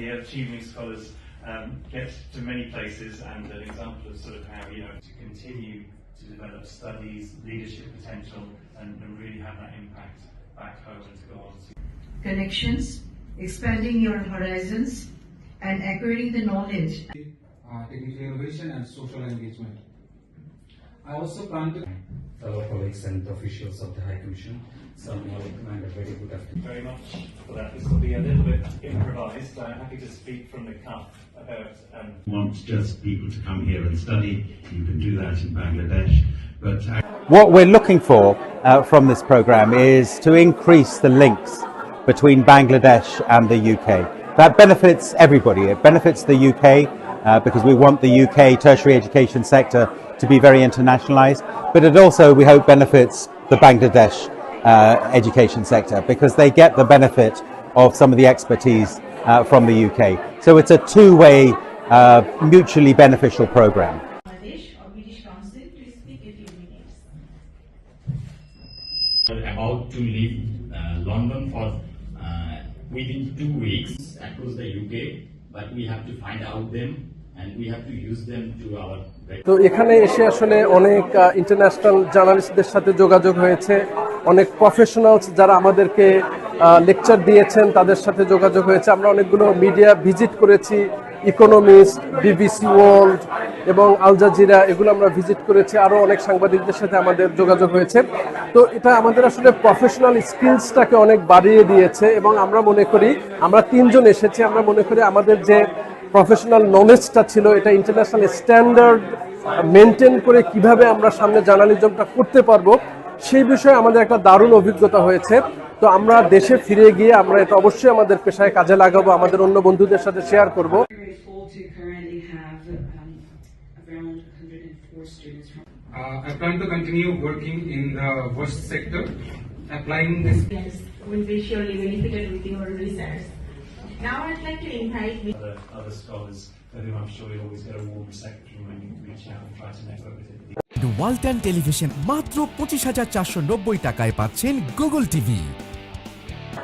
here, achieving scholars um, get to many places and an example of sort of how, you know, to continue to develop studies, leadership potential and, and really have that impact back home and to go on to connections, expanding your horizons, and acquiring the knowledge uh, technical innovation and social engagement. I also plan to fellow colleagues and officials of the High Commission. Assalamu alaikum and a very good afternoon. very much for that. This will be a little bit improvised. I'm happy to speak from the cuff about um, want just people to come here and study, you can do that in Bangladesh. But What we're looking for uh, from this program is to increase the links between Bangladesh and the UK. That benefits everybody. It benefits the UK uh, because we want the UK tertiary education sector to be very internationalized, but it also, we hope, benefits the Bangladesh uh, education sector because they get the benefit of some of the expertise uh, from the UK. So it's a two-way, uh, mutually beneficial program. About to leave uh, London for uh, within two weeks across the UK, but we have to find out them and we have to use them to our তো এখানে এসে আসলে অনেক international জার্নালিস্টদের সাথে যোগাযোগ হয়েছে। অনেক professionals যারা আমাদেরকে লেকচার দিয়েছেন, তাদের সাথে যোগাযোগ হয়েছে। আমরা অনেকগুলো মিডিয়া ভিজিট করেছি। ইকোনমিস্ট বিবিসি ওয়ার্ল্ড এবং আল জাজিরা এগুলো আমরা ভিজিট করেছি। আরও অনেক সাংবাদিকদের সাথে আমাদের যোগাযোগ হয়েছে। তো এটা আমাদের আসলে প্রফেশনাল স্কিলসটাকে অনেক বাড়িয়ে দিয়েছে এবং আমরা মনে করি, আমরা তিনজন এসেছি, আমরা মনে করি আমাদের যে প্রফেশনাল নলেজটা ছিল, এটা ইন্টারন্যাশনাল স্ট্যান্ডার্ড মেনটেন করে কীভাবে আমরা সামনে জার্নালিজমটা করতে পারব, সেই বিষয়ে আমাদের একটা দারুণ অভিজ্ঞতা হয়েছে। তো আমরা দেশে ফিরে গিয়ে আমরা এটা অবশ্যই আমাদের পেশায় কাজে লাগাবো আমাদের অন্য বন্ধুদের সাথে শেয়ার করব। টেলিভিশন মাত্র পঁচিশ হাজার চারশো নব্বই টাকায় পাচ্ছেন Google TV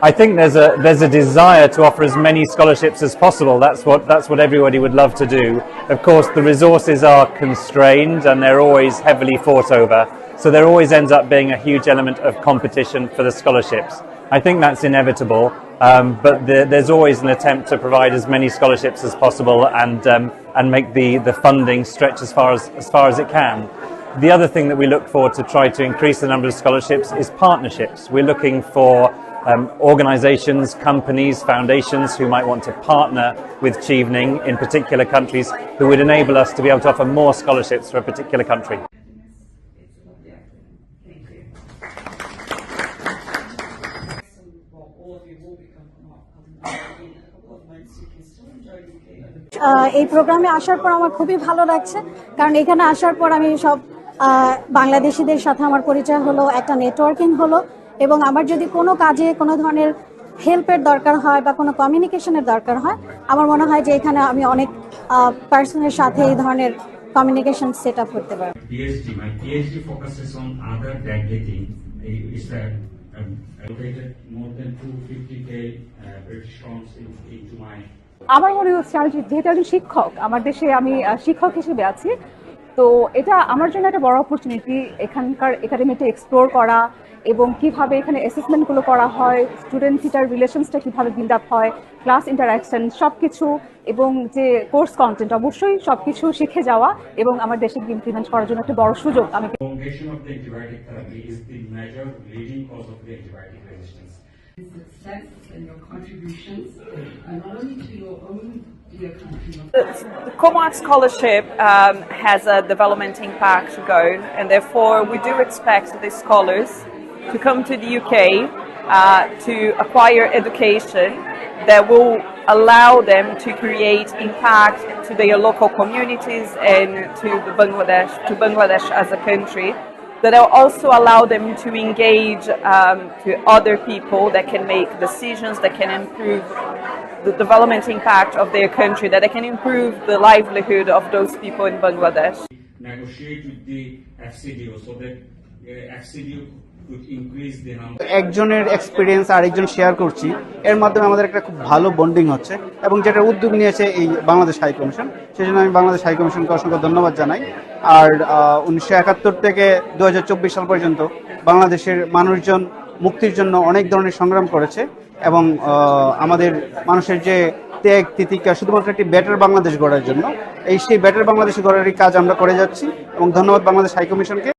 I think there's a there's a desire to offer as many scholarships as possible. That's what that's what everybody would love to do. Of course, the resources are constrained and they're always heavily fought over. So there always ends up being a huge element of competition for the scholarships. I think that's inevitable, um, but the, there's always an attempt to provide as many scholarships as possible and um, and make the, the funding stretch as far as as far as it can. The other thing that we look for to try to increase the number of scholarships is partnerships. We're looking for um, organizations, companies, foundations who might want to partner with Chevening in particular countries who would enable us to be able to offer more scholarships for a particular country. It's a lovely afternoon. Thank you. So, well, all of you will become um, in a couple of months. You can still enjoy UK. আহ, এই প্রোগ্রামে আসার পর আমার খুবই ভালো লাগছে কারণ এখানে আসার পর আমি সব আহ, বাংলাদেশিদের সাথে আমার পরিচয় হলো একটা নেটওয়ার্কিং হলো এবং আমার যদি কোনো কাজে কোনো ধরনের হেল্পের দরকার হয় বা কোনো কমিউনিকেশনের দরকার হয় আমার মনে হয় যে এখানে আমি অনেক পার্সনের সাথে এই ধরনের কমিউনিকেশন সেট আপ করতে পারব PhD. My PhD focuses on other than dating. It's a, allocated more than 250k uh, British pounds into my আমার মনে হচ্ছে আমি যেহেতু একজন শিক্ষক আমার দেশে আমি শিক্ষক হিসেবে আছি তো এটা আমার জন্য একটা বড় অপরচুনিটি এখানকার একাডেমিটা এক্সপ্লোর করা এবং কীভাবে এখানে অ্যাসেসমেন্টগুলো করা হয় স্টুডেন্ট টিচার রিলেশনসটা কীভাবে বিল্ড আপ হয় ক্লাস ইন্টারাকশন সব কিছু এবং যে কোর্স কন্টেন্ট অবশ্যই সব কিছু শিখে যাওয়া এবং আমার দেশে ইমপ্লিমেন্ট করার জন্য একটা বড় সুযোগ আমি resistance. Success and your contributions, uh, not only to your own dear country, The Comac Scholarship um, has a development impact goal, and therefore we do expect these scholars to come to the UK uh, to acquire education that will allow them to create impact to their local communities and to the Bangladesh, to Bangladesh as a country. That also allow them to engage um, to other people that can make decisions that can improve the development impact of their country, that they can improve the livelihood of those people in Bangladesh. Negotiate with the FCDO so that uh, FCDO একজনের experience আরেকজন share করছি। এর মাধ্যমে আমাদের একটা খুব ভালো bonding হচ্ছে এবং যেটা উদ্যোগ নিয়েছে এই বাংলাদেশ হাই কমিশন সেই জন্য আমি বাংলাদেশ হাই কমিশনকে অসংখ্য ধন্যবাদ জানাই। আর উনিশশো একাত্তর থেকে দু হাজার চব্বিশ সাল পর্যন্ত বাংলাদেশের মানুষজন মুক্তির জন্য অনেক ধরনের সংগ্রাম করেছে এবং আমাদের মানুষের যে ত্যাগ তিতিকা শুধুমাত্র একটি বেটার বাংলাদেশ গড়ার জন্য, এই সেই বেটার বাংলাদেশ গড়ারই কাজ আমরা করে যাচ্ছি এবং ধন্যবাদ বাংলাদেশ হাই কমিশনকে